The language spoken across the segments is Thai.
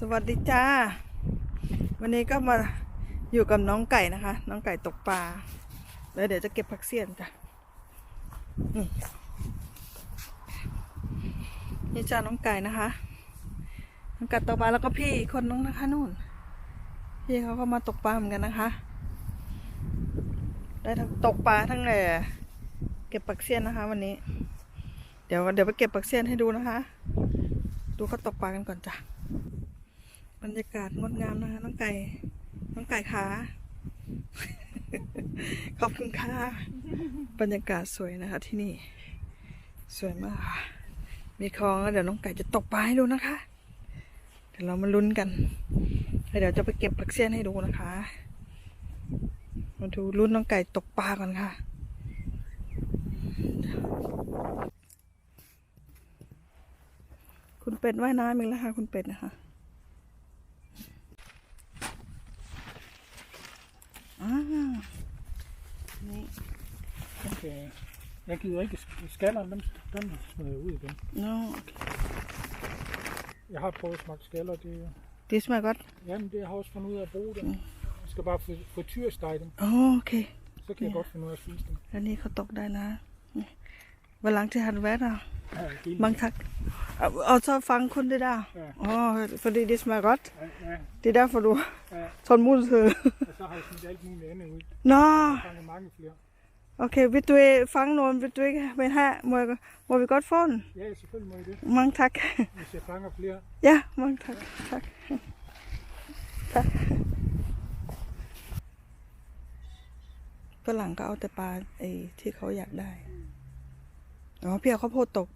สวัสดีจ้า วันนี้ก็มาอยู่กับน้องไก่นะคะ น้องไก่ตกปลาแล้วเดี๋ยวจะเก็บผักเสี้ยนจ้ะนี่จ้าน้องไก่นะคะน้องไก่ตกปลาแล้วก็พี่คนน้องนะคะนู่น พี่เขาก็มาตกปลาเหมือนกันนะคะ ได้ทั้งตกปลาทั้งเออเก็บผักเสี้ยนนะคะ วันนี้ เดี๋ยวเดี๋ยวไปเก็บผักเสี้ยนให้ดูนะคะ ดูเขาตกปลากันก่อนจ้ะ บรรยากาศงดงามนะคะน้องไก่ น้องไก่ขา ขอบคุณค่ะ บรรยากาศสวยนะคะ ที่นี่ สวยมากค่ะมีคลองแล้วเดี๋ยวน้องไก่จะตกปลาให้ดูนะคะ เดี๋ยวเรามาลุ้นกันแล้วเดี๋ยวจะไปเก็บผักเสี้ยนให้ดูนะคะ มาดูลุ้นน้องไก่ตกปลาก่อนค่ะคุณเป็ดว่ายน้ำอีกแล้วค่ะ คุณเป็ดนะคะ อ่านี่ Okay. Jeg gider ikke sk- skallerne, dem, dem smider jeg ud igen. no okay. Jeg har prøvet at smage skaller, det, det smager godt jamen, det har jeg også fundet ud af at bruge dem. Jeg skal bare fri- frityrestege dem, โอเค så kan jeg Ja. godt finde ud af at spise dem. แล้วนี่เขาตกได้นะนี่วันหลังที่หัดแวะอะ Ja, det er บางทักเอาเอา så ฟังคุณได้ด้า Ja. อ๋อ fordi det smager godt Ja, ja, det er derfor du ja. tålmodighed Og så har jeg smidt alt muligt andet ud. nå Jeg har fanget mange flere. Okay vil du ikke fange nogen vil du ikke vil have må, jeg, må vi godt få den Ja, selvfølgelig må I det, mange tak hvis jeg fanger flere. ja mange tak tak tak ฝรั่งก็เอาแต่ปลาไอ้ที่เขาอยากได้ อ๋อ พี่เอาข้าวโพดตก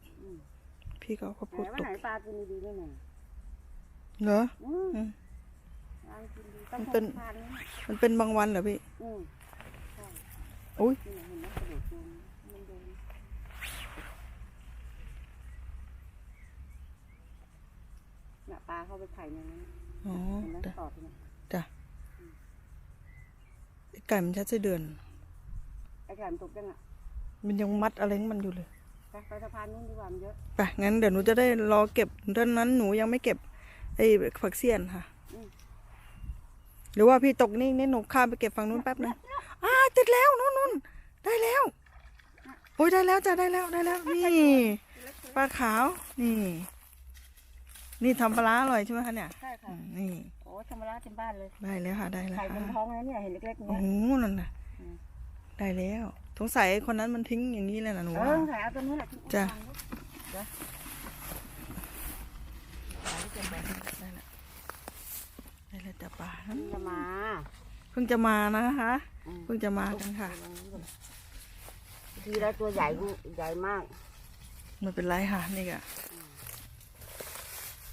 พี่ก็เอาข้าวโพไหนดวันตก ไหนปลากินดีๆไม่ไหนเหรออืมอืมปลากินดีต้องมันเป็นทานนะมันเป็นบางวันเหรอพี่อืมอุ้ย นี่เห็นไหมกระโดดโดนมันโดนน่ะ ปลาเข้าไปไข่ในนั้นอ๋อเห็นไหมจ้ะตอดเนี่ยจ้ะไอ้ไก่มันชัดไส้เดือน ไอ้ไข่มันตกยังอะมันยังมัดอะไรของมันอยู่เลย ไปไปสะพานนู้นดีกว่ามันเยอะ ไปงั้นเดี๋ยวหนูจะได้รอเก็บตอนนั้นหนูยังไม่เก็บไอ้ผักเสี้ยนค่ะหรือว่าพี่ตกนี่นี่หนูข้ามไปเก็บฝั่งนู้นแป๊บนึงอ่าติดแล้วนู่นนู่นได้แล้วโอ้ยได้แล้วจ้ะได้แล้วได้แล้วนี่ปลาขาวนี่ นี่ทำปลาร้าอร่อยใช่ไหมคะเนี่ยใช่อืค่ะมนี่โอ้ชำระเต็มบ้านเลยได้แล้วค่ะได้แล้วไข่บนค่ะท้องนะเนี่ยเห็นเล็กๆโอ้เนี่ย โหนั่นน่ะอืม ได้แล้วสงสัยคนนั้นมันทิ้งอย่างนี้เลยนะหนูเอว่า อไข่เอาตัวนู้นแหละที่จ้ะ เดี๋ยวได้แล้วได้แล้วจ้ะปลามันจะมาเพิ่งจะมานะคะ อืมเพิ่งจะมากันค่ะ ทีแล้วตัวใหญ่ใหญ่มาก ไม่เป็นไรค่ะนี่ก็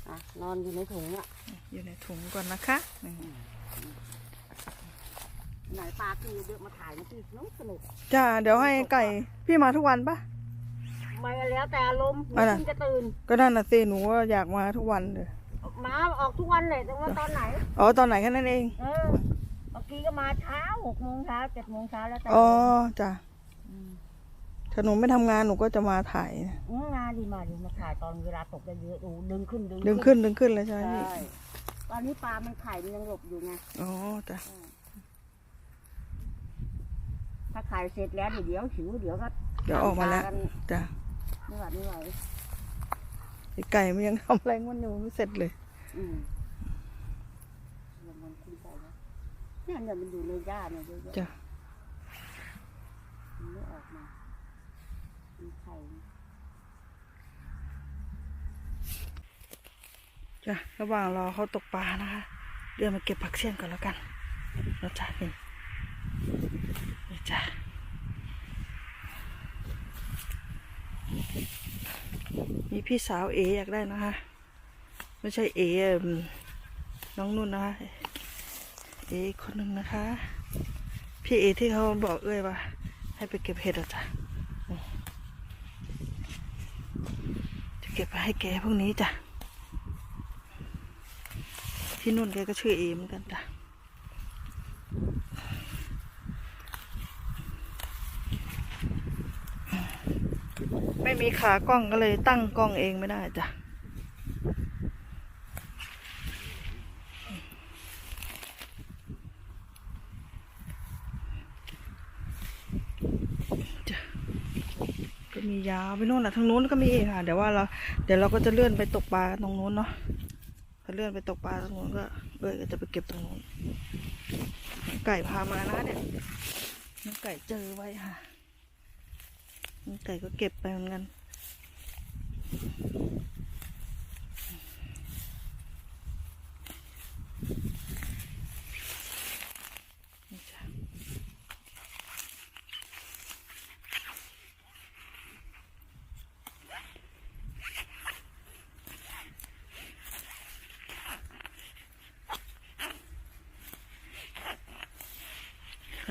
อะนอนอยู่ในถุงอะอยู่ในถุงก่อนนะคะอืมไหนปลาคือเยอะมาถ่ายมาสิน้องสนุกจ้าเดี๋ยวให้ไก่พี่มาทุกวันปะไม่แล้วแต่อารมณ์อะไรคุณจะตื่น ก็นั่นน่ะสิหนูว่าอยากมาทุกวันเลยมาออกทุกวันเลยแต่ว่าตอนไหนอ๋อตอนไหนแค่นั้นเองเออเมื่อกี้ก็มาเช้าหกโมงเช้าเจ็ดโมงเช้าแล้วแต่อ๋อจ้ะม ถ้าหนูไม่ทำงานหนูก็จะมาถ่าย อืมงานดีมาดีมาถ่ายตอนเวลาตกได้เยอะดูดึงขึ้นดึงดึงขึ้นดึงขึ้นเลยใช่ไหมใช่พี่ตอนนี้ปลามันไข่มันยังหลบอยู่ไงอ๋อจ้ะถ้าไข่เสร็จแล้วเดี๋ยวหิวเดี๋ยวก็เดี๋ยวออกมาแล้วตกันจ้ะไม่ไหวไม่ไหวไอ้ไก่มันยังทำอะไรมันอยู่ไม่เสร็จเลย อืมเดี๋ยวมันขึ้นไปแล้วเนี่ยเนี่ยมันอยู่ในหญ้าเนี่ยเยอะๆ จ้ะ มันไม่ออกมามีไข่ จ้ะระหว่างรอเขาตกปลานะคะ เดี๋ยวมาเก็บผักเสี้ยนก่อนแล้วกันแล้วจ้ะนี่นี่จ้ะมีพี่สาวเออยากได้นะคะ ไม่ใช่เอ่น้องนุ่นนะคะ เอคนหนึ่งนะคะ พี่เอที่เขาบอกเอ้ยว่า ให้ไปเก็บเห็ดอะจ้ะจะเก็บไปให้แกพวกนี้จ้ะ ที่นุ่นแกก็ชื่อเอเหมือนกันจ้ะไม่มีขากล้องก็เลยตั้งกล้องเองไม่ได้จ้ะก็มียาวไปโน่นอะทางโน้นก็มีค่ะเดี๋ยวว่าเราเดี๋ยวเราก็จะเลื่อนไปตกปลาตรงโน้นเนาะ เลื่อนไปตกปลาตรงนู้นก็เอ้ยก็จะไปเก็บตรงนู้นไก่พามานะเนี่ยน้องไก่เจอไว้ค่ะน้องไก่ก็เก็บไปเหมือนกัน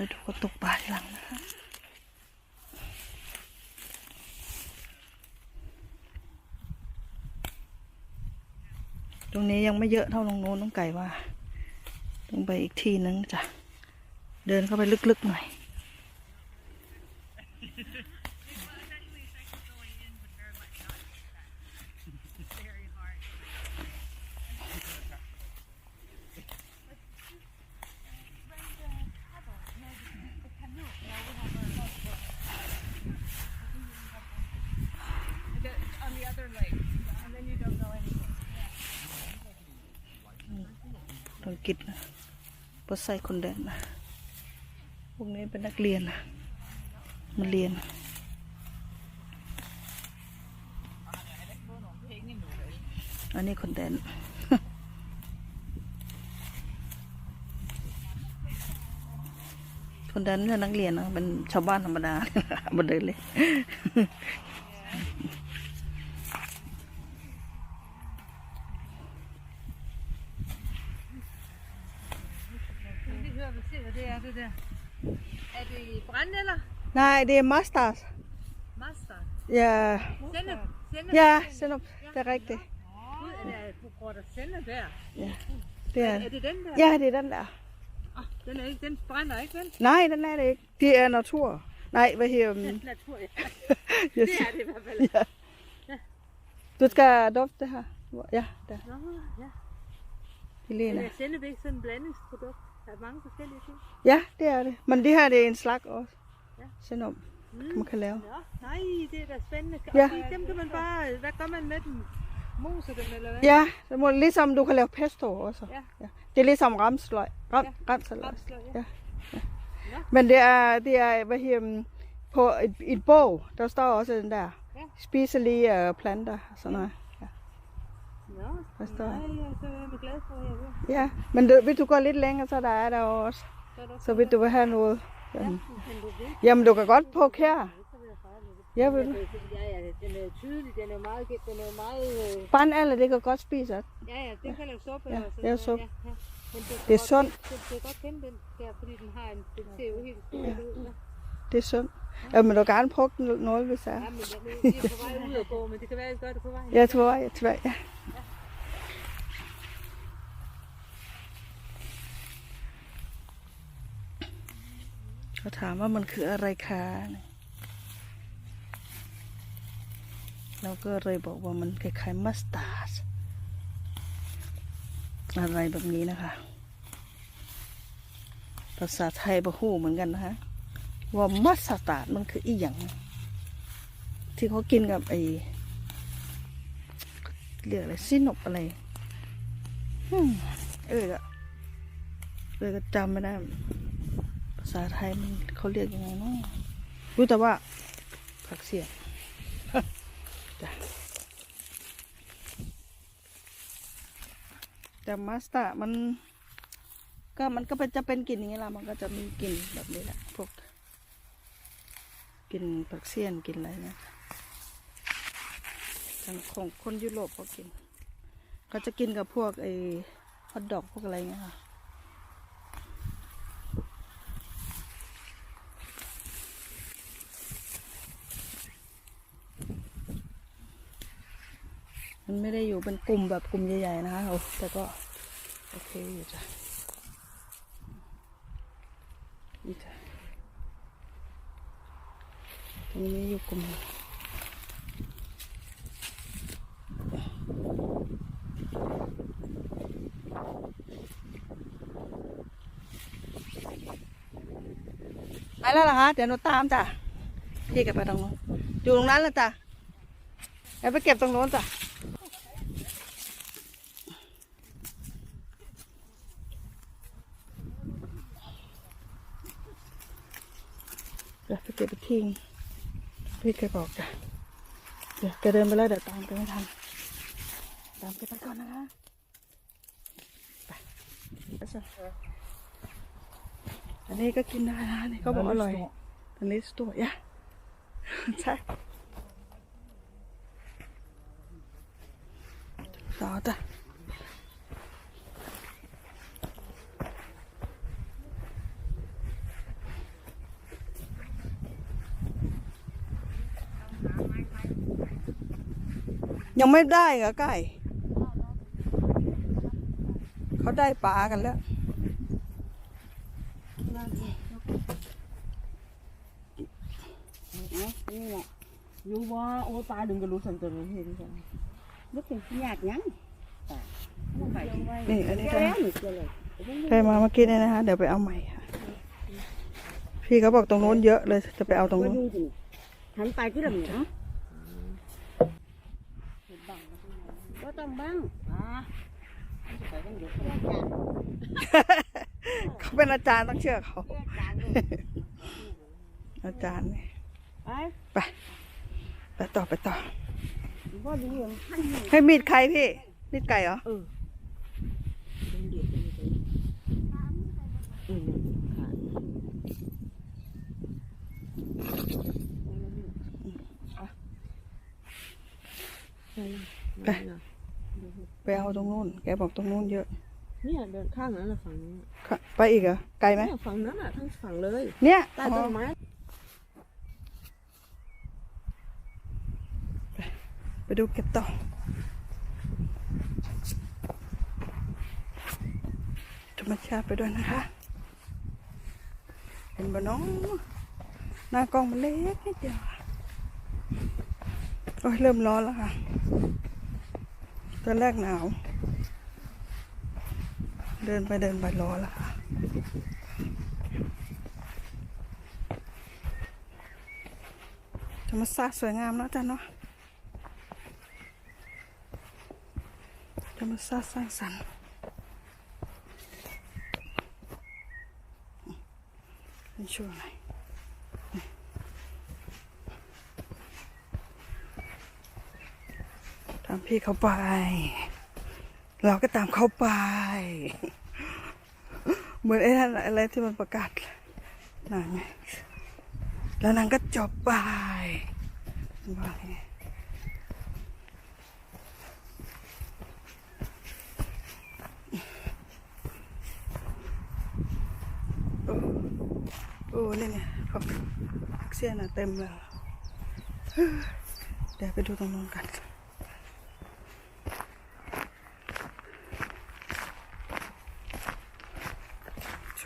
แล้วดูกระตุกปลาทีหลังนะคะตรงนี้ยังไม่เยอะเท่าตรงโน้นต้องไก่ว่าต้องไปอีกทีนึงจ้ะ เดินเข้าไปลึกๆหน่อย กิจนะปใส่คนเดินนะพวกนี้เป็นนักเรียนนะมาเรียนอันนี้คนเดินคนเดินไม่ใช่นักเรียนนะเป็นชาวบ้านธรรมดามาเดินเลย det brændenælder? Nej, det er masters. Master? Ja, Sennep? Sennep? ja, send op. Det er rigtigt. Gud, er der, du går der sennep der? Det er, Er det den der? ja, det er den der. Ah, den, er ikke, den brænder ikke, vel? Nej, den er det ikke. Det er natur. Nej, hvad her? Um, Natur, ja. yes. Det er det i hvert fald. ja. Du skal dufte det her. Ja, der. Nå, ja. Helena. Men er sennep ikke sådan en blandingsprodukt? Der er mange forskellige ting. Ja, det er det. Men det her det er en slag også. Ja. Send om. Mm. Man kan lave. Nå, nej, det er da spændende. Og Ja. de- dem kan man bare, hvad gør man med dem? Moser dem, eller hvad? Ja, det må, ligesom du kan lave pesto også. Ja. ja. Det er ligesom ramsløg. Ram, Ja, Ramsaløg. Ramsløg, ja. Ja. Men det er, det er hvad her, um, på et, et bog, der står også den der. Ja. Spiselige uh, planter og sådan noget. Ja. Nå, Hvad står nej, der? jeg så er jeg glad for, at jeg ved. Ja, men du, hvis du går lidt længere, så der er der også. Så er hvis du vil have noget. Ja, Ja. vil. Jamen, du kan godt på her. Vil jeg. Ja, vil du? Ja, ja, den er tydelig, den er meget, den er meget, øh, Brændaller, det kan godt spise. ja, ja, den kan lave suppe Ja, og sådan det er suppe. Ja, ja. Men Det er sundt. kende- Du kan godt kende den der, fordi den har en, den ser jo helt stor ud. Ja. Det er sundt. Ja, men du kan gerne prøve den noget, hvis det er. Ja, men den er er på vej ud at gå, men det kan være, at jeg gør det på vejen. Jeg tror, jeg tror, ja. เขาถามว่ามันคืออะไรคะเราก็เลยบอกว่ามันคล้ายๆมัสตาร์ดอะไรแบบนี้นะคะ ภาษาไทยบะฮู้เหมือนกันนะคะ ว่ามัสตาร์ดมันคืออีหยังที่เขากินกับไอเรียกอะไรซินบอะไรเออเออก็จำไม่ได้ ษาไทยมันเขาเรียกยังไงเนาะรู้แต่ว่าผักเสียบจ้ะแต่มาสตาร์มัน ก็มันก็เป็นจะเป็นกลิ่นอย่างนี้ละมันก็จะมีกลิ่นแบบนี้แหละพวกกลิ่นผักเสียนกลิ่นอะไรเนี่ยทางของคนยุโรปเขากินเขาจะกินกับพวกไอ้ฮอทดอกพวกอะไรเงี้ยค่ะ มันไม่ได้อยู่ เป็นกลุ่มแบบกลุ่มใหญ่ๆนะคะโอ้แต่ก็โอเคอยู่จ้ะนี่จ้ะตรงนี้อยู่กลุ่มไปแล้วเหรอคะ เดี๋ยวหนูตามจ้ะพี่กับไปตรงนู้นอยู่ตรงนั้นแหละจ้ะเอาไปเก็บตรงโน้นจ้ะเิง พี่เคยบอกจ้ะเดี๋ยวแกเดินไปแล้วเดี๋ยวตามไปไม่ทัน ตามกันก่อนนะคะ ไปไปจ้ะอันนี้ก็กินได้นะนี่เขาบอกอร่อยอันนี้สตัวยะใช่ต่อจ้ะ ยังไม่ได้เหรอไก่ เขาได้ปลากันแล้วเอานี่แหละรู้ว่าโอ้ตายดึงก็รู้สันตัวนี้เห็นจังนึกถึงที่ยากยังตายไม่ไปที่นี่อันนี้เจอได้แล้วหนูเจอเลยใครมาเมื่อกี้เนี่ยนะคะเดี๋ยวไปเอาใหม่ค่ะ พี่เขาบอกตรงโน้นเยอะเลยจะไปเอาตรงก็โน้นดูสิหันไปที่ลำเหนือก็ ต้องบ้างอ่าไปต้องเดี๋ยวเขาจะเขาเป็นอาจารย์ต้องเชื่อเขาเรียกจานลูกอาจารย์เนี่ยไปไปไปต่อไปต่อพ่อดูอย่างท่านอยู่ให้มีดใครพี่ มีดไก่เหรอ เออเป็นเด็กเป็นเด็กเออขาดไป ไปเอาตรงโน้น แกบอกตรงโน้นเยอะ เนี่ยเดินข้างนั้นแหละฝั่งนี้ค่ะไปอีกเหรอ ไกลไหม เนี่ยฝั่งนั้นอะทั้งฝั่งเลยเนี่ยใต้อ๋ต้อนไม้ไปดูเก็บต่อ ธรรมชาติไปด้วยนะคะ เห็นบ่น้อง หน้ากล้องมันเล็กนิดเดียวอะโอ้ยเริ่มร้อนแล้วค่ะ ตอนแรกหนาว เดินไปเดินไปร้อนแล้วค่ะธรรมชาติสวยงามเนาะจ้ะเนาะธรรมชาติสร้างสรรค์เป็นช่วงไหนามพี่เขาไป เราก็ตามเขาไป เหมือนไอ้นั่นอะไรที่มันประกาศนางไงแล้วนางก็จบไปว่าไงโอ้นี่ไงผักผักเสียนอะเต็มเลยเดี๋ยวไปดูตรงนู้นกัน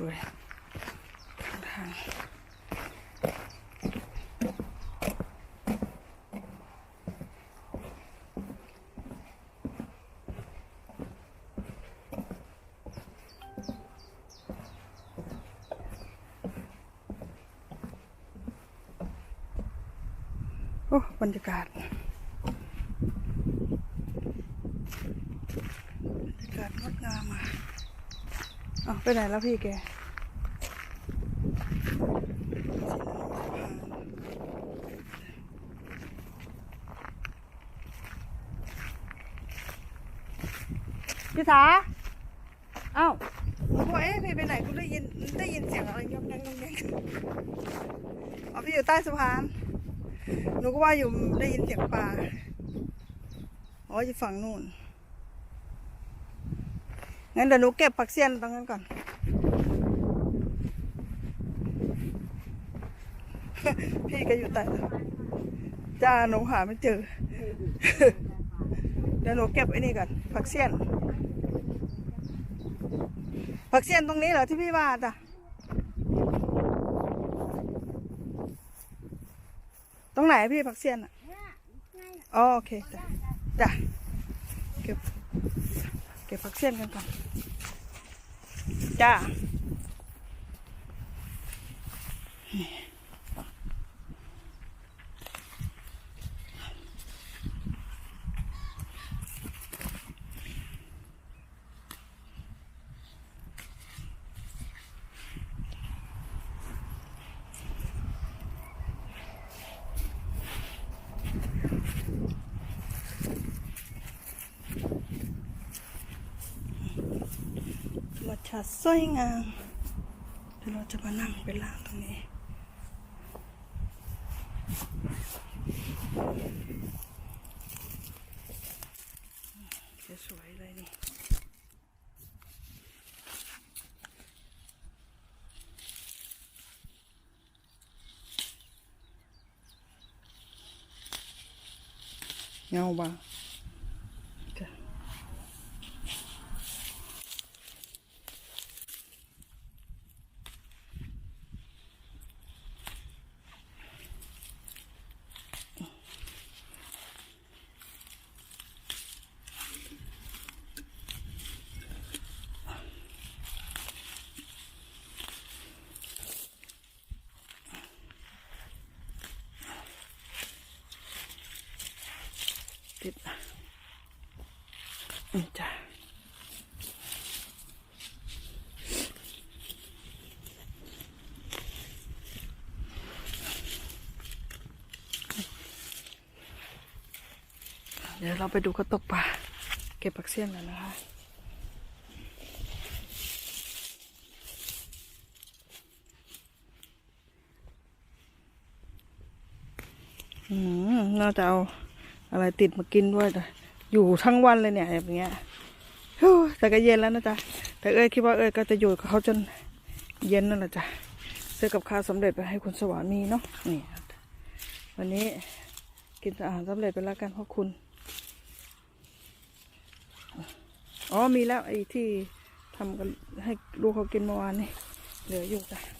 วยทางโอ้บรรยากาศบรรยากาศงดงามอะ อไปไหนแล้วพี่แกพี่สาเอ้าผมบอกเอ๊ะพี่ไปไหนกูได้ยินได้ยินเสียงอะไรยกแงกยกแงกอ๋อพี่อยู่ใต้สะพาน หนูก็ว่าอยู่ได้ยินเสียงปลา อ๋ออยู่ฝั่งนู่น งั้นเดี๋ยวหนูเก็บผักเสี้ยนตรงนั้นก่อน พี่ก็อยู่ใต้สะพานจ้าหนูหาไม่เจอ เดี๋ยวหนูเก็บไอ้นี่ก่อน ผักเสี้ยน ผักเสี้ยนตรงนี้เหรอที่พี่ว่าจ้ะตรงไหนพี่ผักเสี้ยนอะอ๋อโอเคจ้ะจ้ะเก็บี๋ยวพักเสี้ยนกันก่อนจ้า ชาสวยงามเดี๋ยวเราจะมานั่งเป็นล่างตรงนี้ จะสวยเลยนี่เงาบ้าิดนี่จ้ะเดี๋ยวเราไปดูเขาตกปลาเก็บผักเสี้ยนกันนะคะอืมน่าจะเอา อะไรติดมากินด้วยแต่อยู่ทั้งวันเลยเนี่ยแบบเนี้ยแต่ก็เย็นแล้วนะจ๊ะแต่เอ้ยคิดว่าเอ้ยก็จะอยู่กับเขาจนเย็นนั่นแหละจ้ะซื้อกับข้าวสำเร็จไปให้คุณสวามีเนาะนี่วันนี้กินอาหารสำเร็จไปแล้วกันเพราะคุณอ๋อมีแล้วไอ้ที่ทำกันให้ลูกเขากินเมื่อวานนี่เหลืออยู่จ้ะ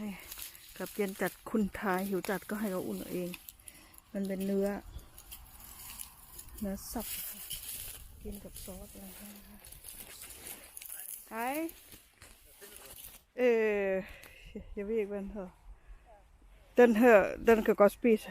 ให้กับเย็นจัดคุณทายหิวจัดก็ให้เราอุ่นเอาเอง มันเป็นเนื้อ เนื้อสับกินกับซอสอะไรนะคะไอเออ jag vet inte. Den här, den kan gå spisa.